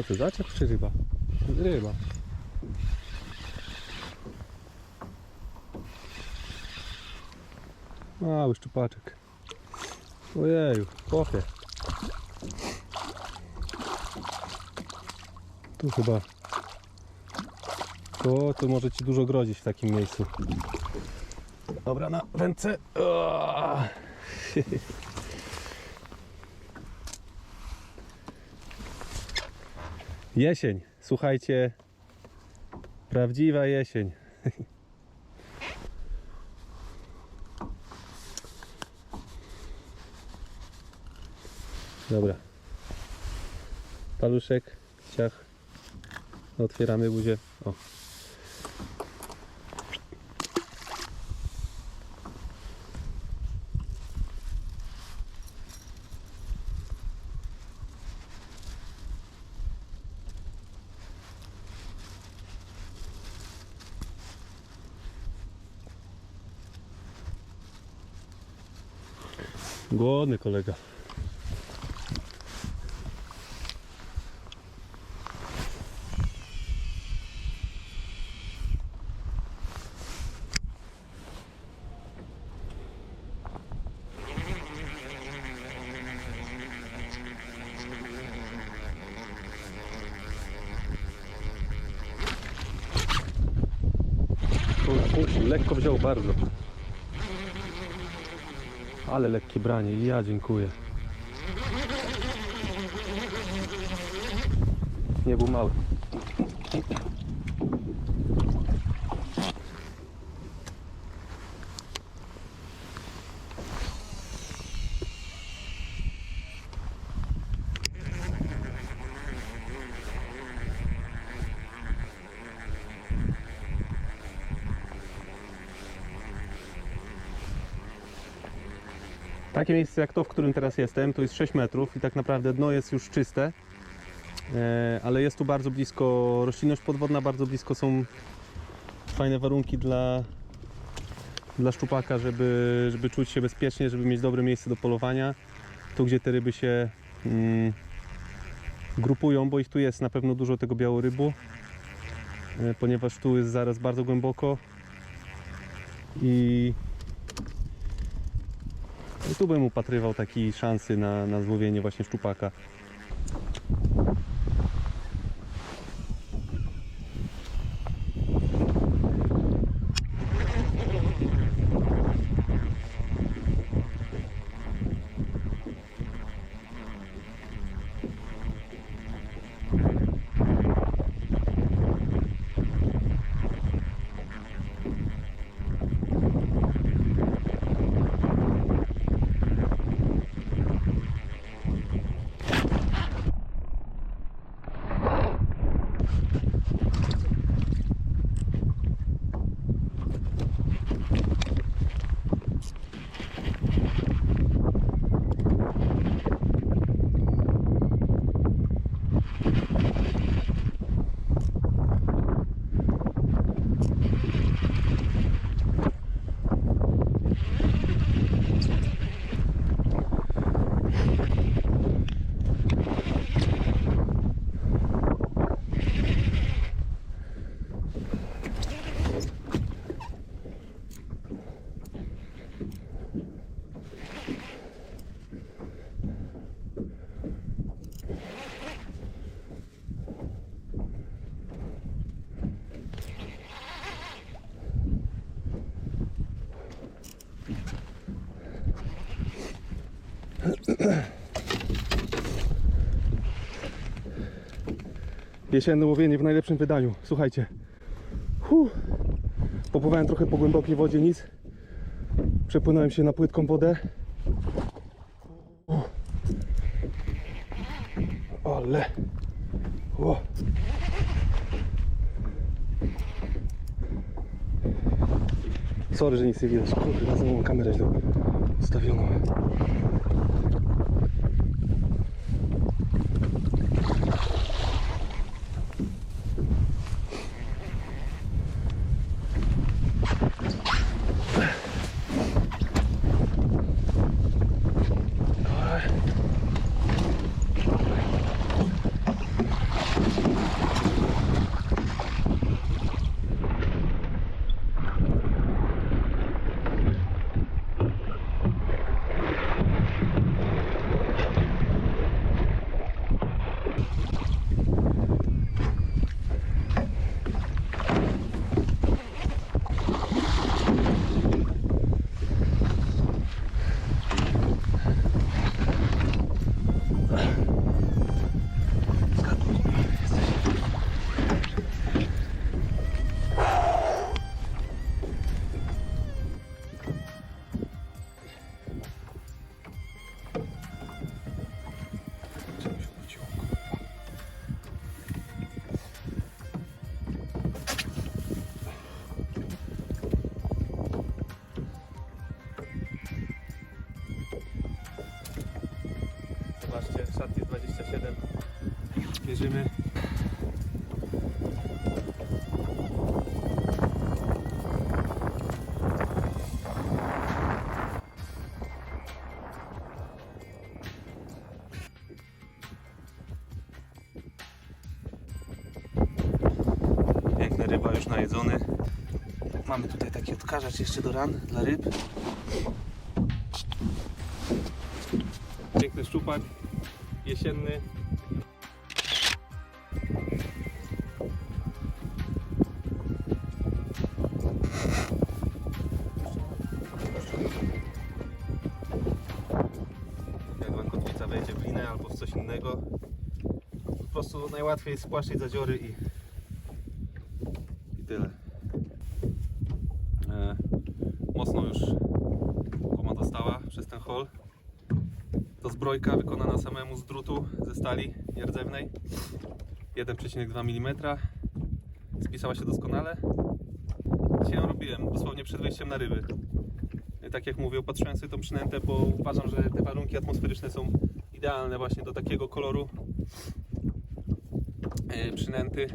Co to, zaciep czy ryba? Ryba. Mały szczupaczek. Ojeju, chłopie. Tu chyba. O, to może ci dużo grozić w takim miejscu. Dobra, na ręce. Jesień, słuchajcie. Prawdziwa jesień. Dobra. Paluszek, ciach. Otwieramy buzię. O. Głodny kolega. Lekko wziął bardzo. Ale lekkie branie, ja dziękuję. Nie był mały. Takie miejsce jak to, w którym teraz jestem, to jest 6 metrów i tak naprawdę dno jest już czyste, e, ale jest tu bardzo blisko roślinność podwodna, bardzo blisko są fajne warunki dla, dla szczupaka, żeby, żeby czuć się bezpiecznie, żeby mieć dobre miejsce do polowania. Tu, gdzie te ryby się mm, grupują, bo ich tu jest na pewno dużo tego białorybu, e, ponieważ tu jest zaraz bardzo głęboko i tu bym upatrywał takiej szansy na, na złowienie właśnie szczupaka. Jesienne łowienie w najlepszym wydaniu. Słuchajcie. Huh. Popływałem trochę po głębokiej wodzie, nic. Przepłynąłem się na płytką wodę. O. Ale. O. Sorry, że nic nie widać. Kurde, na kamerę źle ustawioną. Mierzymy. Piękna ryba już najedzony. Mamy tutaj taki odkażacz jeszcze do ran dla ryb. Piękny szczupak, jesienny. Jak wam kotwica wejdzie w linę albo w coś innego, po prostu najłatwiej jest spłaszczyć zadziory i, tyle. E, mocno już guma dostała przez ten hol. To zbrojka wykonana samemu z drutu ze stali nierdzewnej. 1,2 mm spisała się doskonale. Dzisiaj ją robiłem dosłownie przed wejściem na ryby. I tak jak mówię opatrzyłem sobie tą przynętę bo uważam, że te warunki atmosferyczne są idealne właśnie do takiego koloru e, przynęty.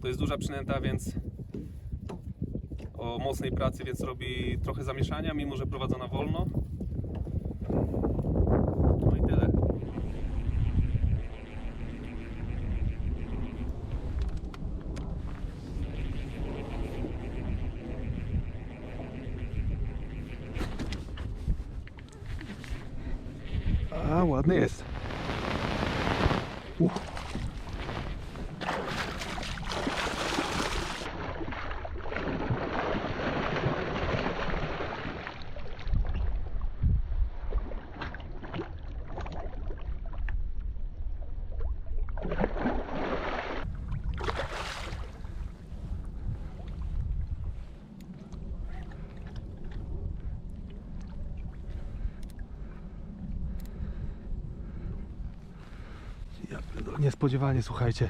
To jest duża przynęta więc o mocnej pracy, więc robi trochę zamieszania, mimo że prowadzona wolno. Tyle. A, ładny jest. Uch. Ja pierdolę, niespodziewanie, słuchajcie.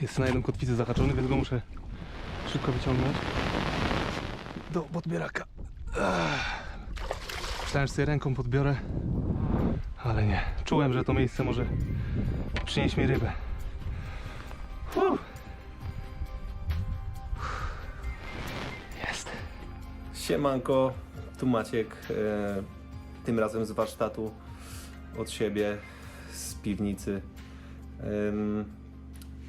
Jest na jedną kotwicę zahaczony, więc go muszę szybko wyciągnąć do podbieraka. Myślałem, że sobie ręką podbiorę, ale nie. Czułem, że to miejsce może przynieść mi rybę. Siemanko, tu Maciek, e, tym razem z warsztatu, od siebie, z piwnicy.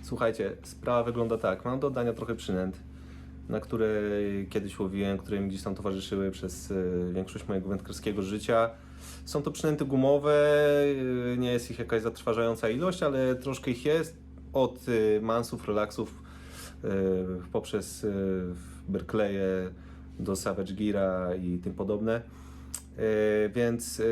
Słuchajcie, sprawa wygląda tak, mam do oddania trochę przynęt, na które kiedyś łowiłem, które mi gdzieś tam towarzyszyły przez e, większość mojego wędkarskiego życia. Są to przynęty gumowe, e, nie jest ich jakaś zatrważająca ilość, ale troszkę ich jest, od e, mansów, relaksów, poprzez e, Berkleye, do Savage Geara i tym podobne. E, Więc e,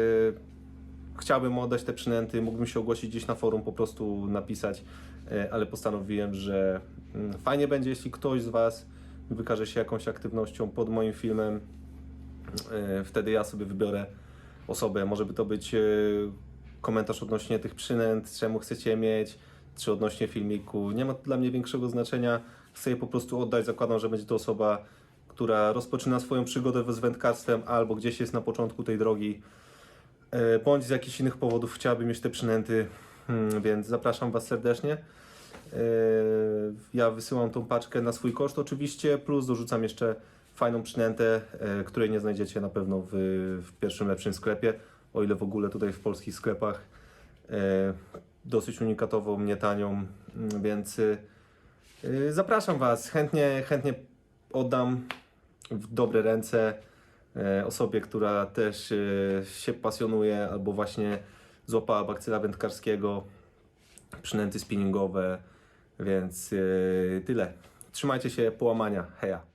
chciałbym oddać te przynęty, mógłbym się ogłosić gdzieś na forum, po prostu napisać, e, ale postanowiłem, że mm, fajnie będzie, jeśli ktoś z Was wykaże się jakąś aktywnością pod moim filmem. Wtedy ja sobie wybiorę osobę. Może by to być komentarz odnośnie tych przynęt, czemu chcecie mieć, czy odnośnie filmiku. Nie ma to dla mnie większego znaczenia. Chcę je po prostu oddać. Zakładam, że będzie to osoba, która rozpoczyna swoją przygodę z wędkarstwem albo gdzieś jest na początku tej drogi, e, bądź z jakichś innych powodów chciałaby mieć te przynęty, Hmm, więc zapraszam Was serdecznie. E, Ja wysyłam tą paczkę na swój koszt oczywiście, plus dorzucam jeszcze fajną przynętę, e, której nie znajdziecie na pewno w, w pierwszym lepszym sklepie, o ile w ogóle tutaj w polskich sklepach. Dosyć unikatową, nie tanią, mm, więc zapraszam Was, chętnie, chętnie oddam w dobre ręce e, osobie, która też e, się pasjonuje albo właśnie złapała bakcyla wędkarskiego, przynęty spinningowe, więc e, tyle. Trzymajcie się, połamania, heja.